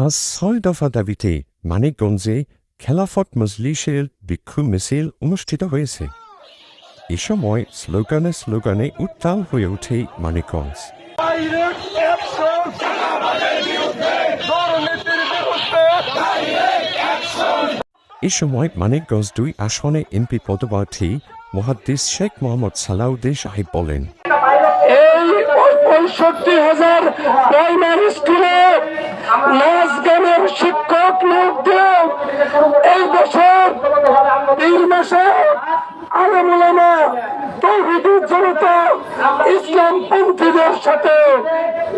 আজ ছয় দফা দাবিতে মানিকগঞ্জে খেলাফত মজলিসের ভিক্ষু মিছিল অনুষ্ঠিত হয়েছে। এ সময় স্লোগানে স্লোগানে উত্তাল হয়ে ওঠে মানিকগঞ্জ। এ সময় মানিকগঞ্জ দুই আসনে এমপি পদপ্রার্থী মহাদ্দিস শেখ মোহাম্মদ সালাউদ্দিন সাহেব বলেন, এই পঁয়ষট্টি হাজার প্রাইমারি স্কুলে শিক্ষক দিয়ে এই বছর তিন মাসে আলমুলামা তৌহিদুর জনতা ইসলাম পন্থীদের সাথে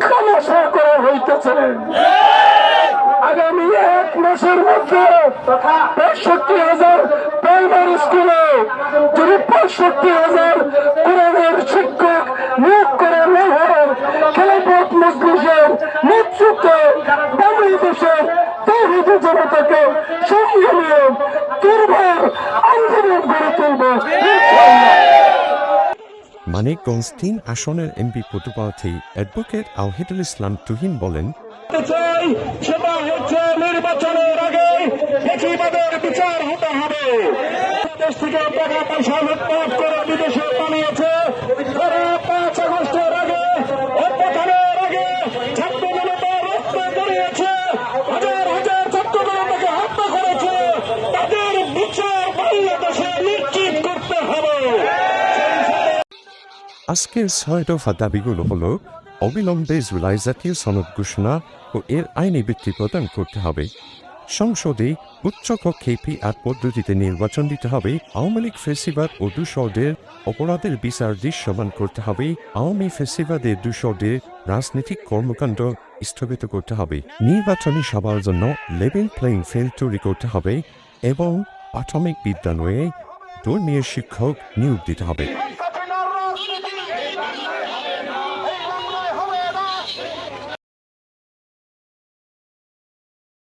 খালাসা করা হইতেছে। আগামী এক মাসের মধ্যে পঁয়ষট্টি হাজার প্রাইমারি স্কুলে যদি পঁয়ষট্টি হাজার জনতাকে সঙ্গে নিয়ে দুর্বার আন্দোলন গড়ে তুলব। মানিকগঞ্জ তিন আসনের এমপি পদপ্রার্থী অ্যাডভোকেট আওহিদুল ইসলাম তুহিন বলেন সেটা হচ্ছে নির্বাচনের আগে বিচার হতে হবে। দেশ থেকে টাকা পয়সা লুটপাট করে বিদেশে পালিয়েছে তারা পাঁচ আগস্টের আগে অভ্যুত্থানের আগে ছাত্র জনতা রক্ত জড়িয়েছে হাজার হাজার ছাত্র জনতাকে হত্যা করেছে তাদের বিচার বাংলাদেশে নিশ্চিত করতে হবে আজকের ছয় দফা দাবিগুলো হল, অবিলম্বে জুলাই জাতীয় সনদ ঘোষণা ও এর আইনি ভিত্তি প্রদান করতে হবে। সংসদে উচ্চকক্ষে পিআর পদ্ধতিতে নির্বাচন দিতে হবে। আওয়ামী লীগ ফেসিবাদ ও দুশোদের অপরাধের বিচার দৃশ্যমান করতে হবে। আওয়ামী ফেসিবাদের দুশোদের রাজনৈতিক কর্মকাণ্ড স্থগিত করতে হবে। নির্বাচনী সভার জন্য লেভেল প্লেইং ফিল্ড তৈরি করতে হবে এবং প্রাথমিক বিদ্যালয়ে ধর্মীয় শিক্ষক নিয়োগ দিতে হবে।